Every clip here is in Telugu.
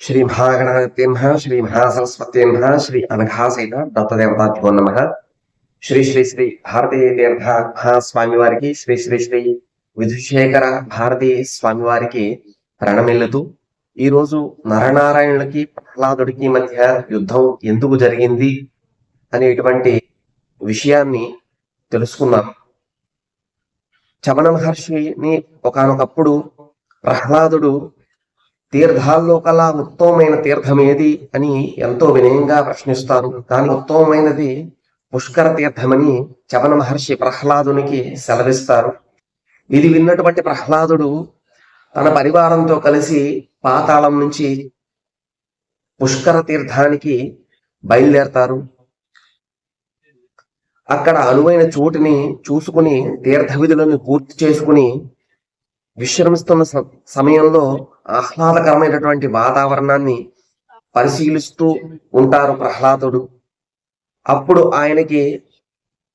శ్రీ మహాగణపత్యేభ శ్రీ మహాసరస్వత్యేభ శ్రీ అనఘాసైన దత్తదేవతాభ్యో నమ శ్రీ శ్రీ శ్రీ భారతీయ తీర్థ మహాస్వామి వారికి శ్రీ శ్రీ శ్రీ విధుశేఖర భారతీ స్వామి వారికి ప్రణమిల్లుతూ ఈ రోజు నరనారాయణులకి ప్రహ్లాదుడికి మధ్య యుద్ధం ఎందుకు జరిగింది అనేటువంటి విషయాన్ని తెలుసుకున్నాం చమన మహర్షిని ఒకానొకప్పుడు ప్రహ్లాదుడు తీర్థాల్లో కల్లా ఉత్తమమైన తీర్థం ఏది అని ఎంతో వినయంగా ప్రశ్నిస్తారు. దాని ఉత్తమమైనది పుష్కర తీర్థమని చవన మహర్షి ప్రహ్లాదునికి సెలవిస్తారు. ఇది విన్నటువంటి ప్రహ్లాదుడు తన పరివారంతో కలిసి పాతాళం నుంచి పుష్కర తీర్థానికి బయలుదేరతారు. అక్కడ అనువైన చోటుని చూసుకుని తీర్థ విధులను పూర్తి చేసుకుని విశ్రమిస్తున్న సమయంలో ఆహ్లాదకరమైనటువంటి వాతావరణాన్ని పరిశీలిస్తూ ఉంటారు ప్రహ్లాదుడు. అప్పుడు ఆయనకి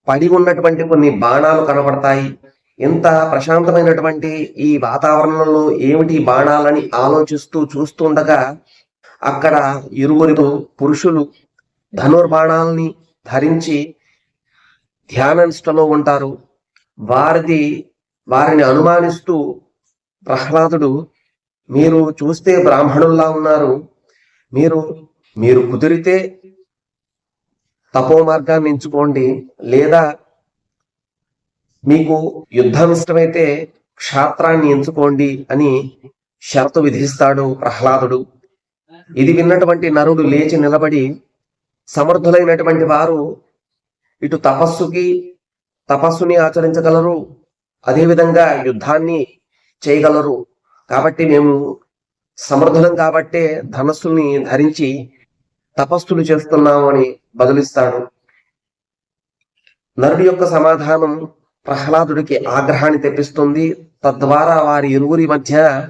పడి ఉన్నటువంటి కొన్ని బాణాలు కనబడతాయి. ఇంత ప్రశాంతమైనటువంటి ఈ వాతావరణంలో ఏమిటి బాణాలని ఆలోచిస్తూ చూస్తుండగా అక్కడ ఇరువురు పురుషులు ధనుర్బాణాలని ధరించి ధ్యాననిష్టలో ఉంటారు. వారిది వారిని అనుమానిస్తూ ప్రహ్లాదుడు మీరు చూస్తే బ్రాహ్మణుల్లా ఉన్నారు. మీరు మీరు కుదిరితే తపో మార్గాన్ని ఎంచుకోండి. లేదా మీకు యుద్ధం ఇష్టమైతే క్షాత్రాన్ని ఎంచుకోండి అని షరతు విధిస్తాడు ప్రహ్లాదుడు. ఇది విన్నటువంటి నరుడు లేచి నిలబడి సమర్థులైనటువంటి వారు ఇటు తపస్సుకి తపస్సుని ఆచరించగలరు. అదేవిధంగా యుద్ధాన్ని చేయగలరు. కాబట్టి మేము సమర్థులం కాబట్టే ధనస్సుల్ని ధరించి తపస్సులు చేస్తున్నాము అని బదులిస్తాడు. నరుడి యొక్క సమాధానం ప్రహ్లాదుడికి ఆగ్రహాన్ని తెప్పిస్తుంది. తద్వారా వారి ఇరువురి మధ్య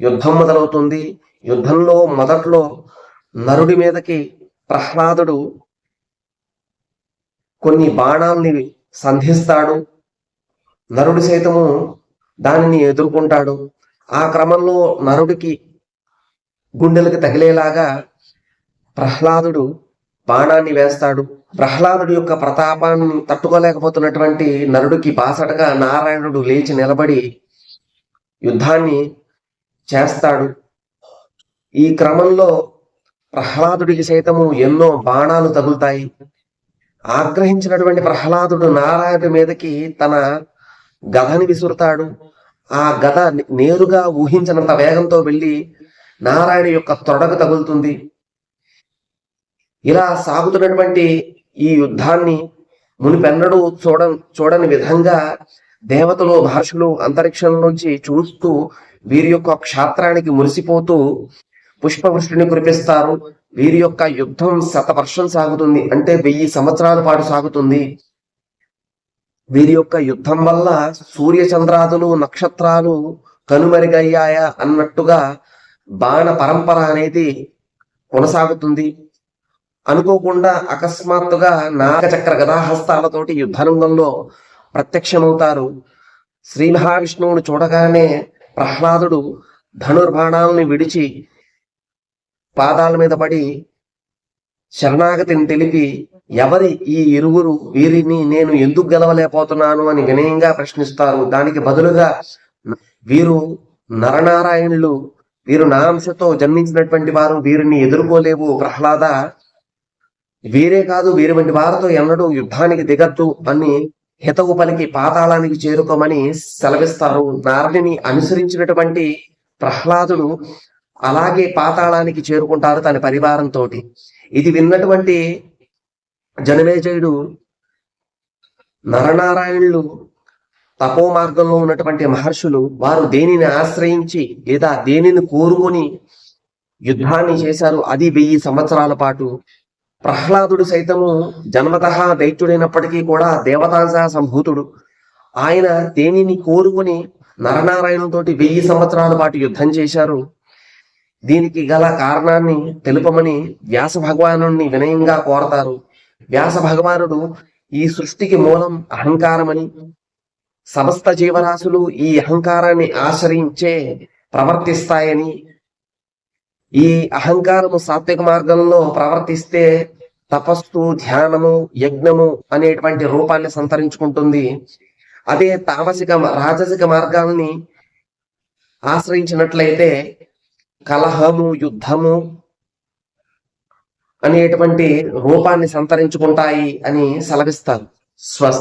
యుద్ధం మొదలవుతుంది. యుద్ధంలో మొదట్లో నరుడి మీదకి ప్రహ్లాదుడు కొన్ని బాణాల్ని సంధిస్తాడు. నరుడు సైతము దానిని ఎదుర్కొంటాడు. ఆ క్రమంలో నరుడికి గుండెలకు తగిలేలాగా ప్రహ్లాదుడు బాణాన్ని వేస్తాడు. ప్రహ్లాదుడి యొక్క ప్రతాపాన్ని తట్టుకోలేకపోతున్నటువంటి నరుడికి బాసటగా నారాయణుడు లేచి నిలబడి యుద్ధాన్ని చేస్తాడు. ఈ క్రమంలో ప్రహ్లాదుడికి సైతము ఎన్నో బాణాలు తగులుతాయి. ఆగ్రహించినటువంటి ప్రహ్లాదుడు నారాయణుడి మీదకి తన గదని విసురుతాడు. ఆ గద నేరుగా ఊహించినంత వేగంతో వెళ్ళి నారాయణ యొక్క తొడకు తగులుతుంది. ఇలా సాగుతున్నటువంటి ఈ యుద్ధాన్ని మునిపెన్నడూ చూడ చూడని విధంగా దేవతలు మహర్షులు అంతరిక్షం నుంచి చూస్తూ వీరి యొక్క క్షేత్రానికి మురిసిపోతూ పుష్పవృష్టిని కురిపిస్తారు. వీరి యొక్క యుద్ధం శతవర్షం సాగుతుంది. అంటే వెయ్యి సంవత్సరాల పాటు సాగుతుంది. వీరి యొక్క యుద్ధం వల్ల సూర్య చంద్రాదులు నక్షత్రాలు కనుమరుగయ్యాయా అన్నట్టుగా బాణ పరంపర అనేది కొనసాగుతుంది. అనుకోకుండా అకస్మాత్తుగా నాగచక్ర గదాహస్తాలతోటి యుద్ధరంగంలో ప్రత్యక్షమవుతారు. శ్రీ మహావిష్ణువును చూడగానే ప్రహ్లాదుడు ధనుర్బాణాలని విడిచి పాదాల మీద పడి శరణాగతిని తెలిపి ఎవరి ఈ ఇరువురు వీరిని నేను ఎందుకు గెలవలేకపోతున్నాను అని వినయంగా ప్రశ్నిస్తారు. దానికి బదులుగా వీరు నరనారాయణులు వీరు నాంశతో జన్మించినటువంటి వారు వీరిని ఎదుర్కోలేవు. ప్రహ్లాద వీరే కాదు వీరి వంటి వారితో ఎన్నడూ యుద్ధానికి దిగద్దు. అని హితవు పలికి పాతాళానికి చేరుకోమని సెలవిస్తారు. నారదిని అనుసరించినటువంటి ప్రహ్లాదుడు అలాగే పాతాళానికి చేరుకుంటారు తన పరివారంతో ఇది విన్నటువంటి జనమేజయుడు నరనారాయణులు తపో మార్గంలో ఉన్నటువంటి మహర్షులు వారు దేనిని ఆశ్రయించి లేదా దేనిని కోరుకొని యుద్ధాన్ని చేశారు? అది వెయ్యి సంవత్సరాల పాటు ప్రహ్లాదుడు సైతము జన్మత దైత్యుడైనప్పటికీ కూడా దేవతాంశ సంభూతుడు. ఆయన దేనిని కోరుకుని నరనారాయణతోటి వెయ్యి సంవత్సరాల పాటు యుద్ధం చేశారు? దీనికి గల కారణాన్ని తెలుపమని వ్యాస భగవాను వినయంగా కోరతారు. వ్యాస భగవానుడు ఈ సృష్టికి మూలం అహంకారమని సమస్త జీవరాశులు ఈ అహంకారాన్ని ఆశ్రయించే ప్రవర్తిస్తాయని ఈ అహంకారము సాత్విక మార్గంలో ప్రవర్తిస్తే తపస్సు ధ్యానము యజ్ఞము అనేటువంటి రూపాన్ని సంతరించుకుంటుంది. అదే తామసిక రాజసిక మార్గాల్ని ఆశ్రయించినట్లయితే కలహము యుద్ధము అనేటువంటి రూపాన్ని సంతరించుకుంటాయి అని సెలవిస్తారు. స్వస్తి